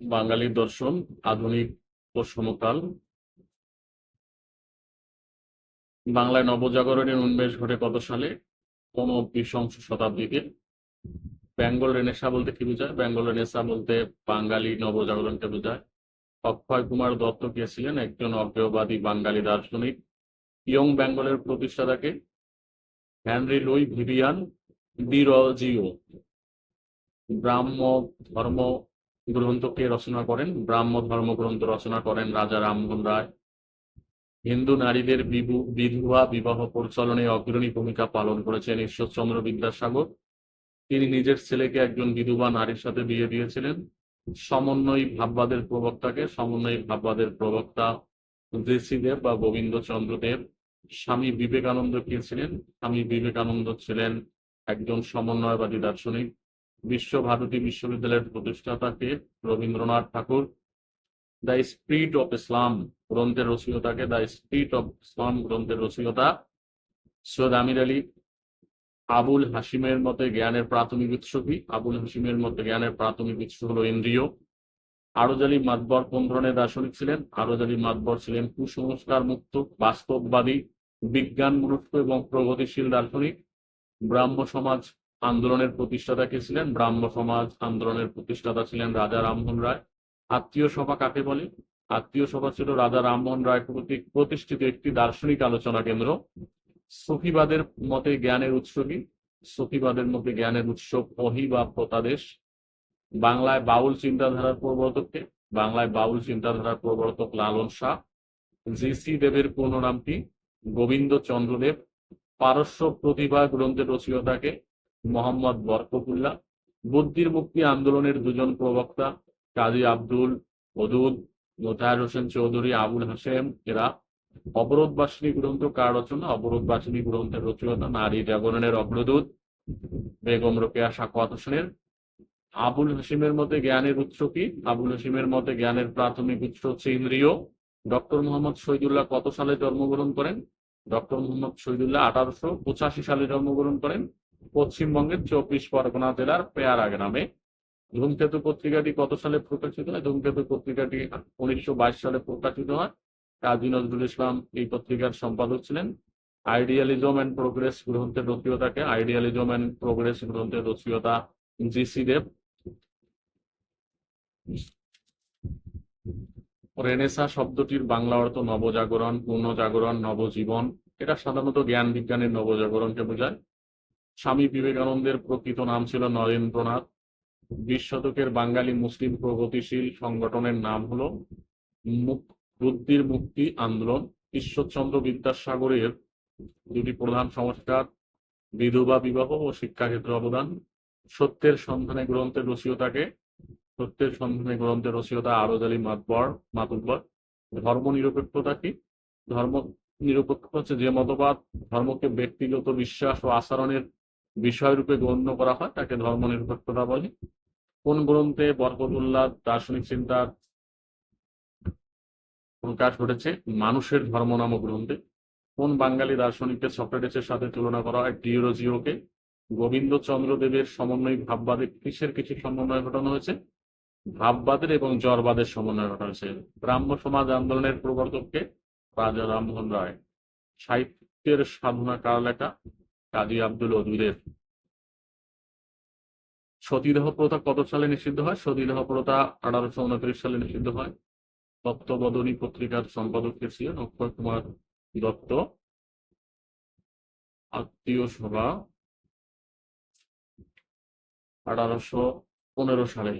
বাঙালি দর্শন, আধুনিক ও সমকাল বাংলায় নবজাগরণের উন্মেষ ঘটে কত সালে? কোন বিংশ শতাব্দীতে। বেঙ্গল রেনেসা বলতে কি বোঝায়? বেঙ্গল রেনেসা বলতে বাঙালি নবজাগরণকে বোঝায়। অক্ষয় কুমার দত্ত কে ছিলেন? একজন অজ্ঞেয়বাদী বাঙালি দার্শনিক। ইয়ং বেঙ্গলের প্রতিষ্ঠাতাকে? Henry Louis Vivian Derozio Brahmo Dharma গ্রন্থ কে রচনা করেন, ব্রাহ্ম ধর্ম গ্রন্থ রচনা করেন রাজা রামমোহন রায়। হিন্দু নারীদের বিধবা বিবাহ পরিচালনায় অগ্রণী ভূমিকা পালন করেছেন ঈশ্বরচন্দ্র বিদ্যাসাগর। তিনি নিজের ছেলেকে একজন বিধবা নারীর সাথে বিয়ে দিয়েছিলেন। সমন্বয়ী ভাববাদের প্রবক্তাকে সমন্বয়ী ভাববাদের প্রবক্তা জেসি দেব বা গোবিন্দচন্দ্র দেব। স্বামী বিবেকানন্দ কে ছিলেন? স্বামী বিবেকানন্দ ছিলেন একজন সমন্বয়বাদী দার্শনিক। বিশ্বভারতী বিশ্ববিদ্যালয়ের প্রতিষ্ঠাতাকে Rabindranath Thakur. The spirit of Islam গ্রন্থের রচয়িতাকে দ্য স্পিরিট অফ ইসলাম গ্রন্থের রচয়িতা সৈয়দ আমির আলী। আবুল হাসিমের মতে জ্ঞানের প্রাথমিক উৎস কি? আবুল হাসিমের মতে জ্ঞানের প্রাথমিক উৎস হলো ইন্দ্রিয়। আরজালি মাতবর কোন ধরনের দার্শনিক ছিলেন? আরজালি মাতবর ছিলেন কুসংস্কার মুক্ত, বাস্তববাদী, বিজ্ঞান মনস্ক এবং প্রগতিশীল দার্শনিক। ব্রাহ্ম সমাজ আন্দোলনের প্রতিষ্ঠাতা কে ছিলেন? ব্রাহ্ম সমাজ আন্দোলনের প্রতিষ্ঠাতা ছিলেন রাজা রামমোহন রায়। আত্মীয় সভা কাকে বলে? আত্মীয় সভা ছিল রাজা রামমোহন রায় কর্তৃক প্রতিষ্ঠিত একটি দার্শনিক আলোচনা কেন্দ্র। সফিবাদের মতে জ্ঞানের উৎস কি? সফিবাদের মতে জ্ঞানের উৎস ওহি বা প্রতাদেশ। বাংলায় বাউল চিন্তাধারার প্রবর্তককে বাংলায় বাউল চিন্তাধারার প্রবর্তক লালন শাহ। জি সি দেবের পূর্ণ নামটি গোবিন্দ চন্দ্রদেব পারস্য প্রতিভা গ্রন্থের রচয়িতাকে মোহাম্মদ বরকতুল্লাহ, বুদ্ধির মুক্তি আন্দোলনের দুজন প্রবক্তা, কাজী আব্দুল ওদুদ মোতাহার হোসেন চৌধুরী, আবুল হাসেম এরা অবরোধবাসিনী গ্রন্থ কার রচনা? অবরোধ অবরোধবাসিনী গ্রন্থের রচয়িতা নারী জাগরণের অগ্রদূত বেগম রোকেয়া সাকওয়াত হোসেনের। আবুল হাসিমের মতে জ্ঞানের উৎস কি? আবুল হাসিমের মতে জ্ঞানের প্রাথমিক উৎস হচ্ছে ইন্দ্রিয়। ডক্টর মোহাম্মদ শহীদুল্লাহ কত সালে জন্মগ্রহণ করেন? ডক্টর মোহাম্মদ শহীদুল্লাহ আঠারোশো পঁচাশি সালে জন্মগ্রহণ করেন। পশ্চিমবঙ্গের চব্বিশ পরগনা জেলার পেয়ারা গ্রামে। ধূমকেতু পত্রিকাটি কত সালে প্রকাশিত হয়? ধূমকেতু পত্রিকাটি উনিশশো বাইশ সালে প্রকাশিত হয়। কাজী নজরুল ইসলাম এই পত্রিকার সম্পাদক ছিলেন। আইডিয়ালিজম অ্যান্ড প্রোগ্রেস গ্রন্থের রচয়িতাকে আইডিয়ালিজম অ্যান্ড প্রোগ্রেস গ্রন্থের জি সি দেব। রেনেসা শব্দটির বাংলা অর্থ নবজাগরণ, পুনর্জাগরণ, নবজীবন। এটা সাধারণত জ্ঞান বিজ্ঞানের নবজাগরণকে বোঝায়। স্বামী বিবেকানন্দের প্রকৃত নাম ছিল নরেন্দ্রনাথ। বিশ শতকের বাঙালি মুসলিম প্রগতিশীল সংগঠনের নাম হল বুদ্ধির মুক্তি আন্দোলন। ঈশ্বরচন্দ্র বিদ্যাসাগরের দুটি প্রধান সংস্কার, বিধবা বিবাহ ও শিক্ষাক্ষেত্রে অবদান। সত্যের সন্ধানে গ্রন্থের রচয়িতাকে সত্যের সন্ধানে গ্রন্থের রচয়িতা আরজ আলী মাতবর মাতুব্বর। ধর্ম নিরপেক্ষতা কি ধর্ম নিরপেক্ষ হচ্ছে যে মতবাদ, ধর্মকে ব্যক্তিগত বিশ্বাস ও আচরণের বিষয়রূপে গণ্য করা হয়, তাকে ধর্ম নিরপেক্ষতা বলে। কোন গ্রন্থে বরকতুল্লাহ দার্শনিক চিন্তার প্রকাশ ঘটেছে? মানুষের ধর্ম নামক গ্রন্থে। কোন বাঙালি দার্শনিককে সক্রেটিসের সাথে তুলনা করা হয়? ডিওরজিওকে। গোবিন্দচন্দ্র দেবের সমন্বয় ভাববাদে কিসের কিছু সমন্বয় ঘটানো হয়েছে? ভাববাদের এবং জড়বাদের সমন্বয় ঘটানো হয়েছে। ব্রাহ্ম সমাজ আন্দোলনের প্রবর্তককে রাজা রামমোহন রায়। সাহিত্যের সাধনা কার লেখা? কাজী আব্দুল অদুদের সতীদাহ প্রথা কত সালে নিষিদ্ধ হয়? সতীদাহ প্রথা আঠারোশো উনত্রিশ সালে নিষিদ্ধ হয়। তত্ত্ববদনী পত্রিকার সম্পাদক ছিলেন? অক্ষয় কুমার দত্ত। আত্মীয় সভা আঠারোশো পনেরো সালে।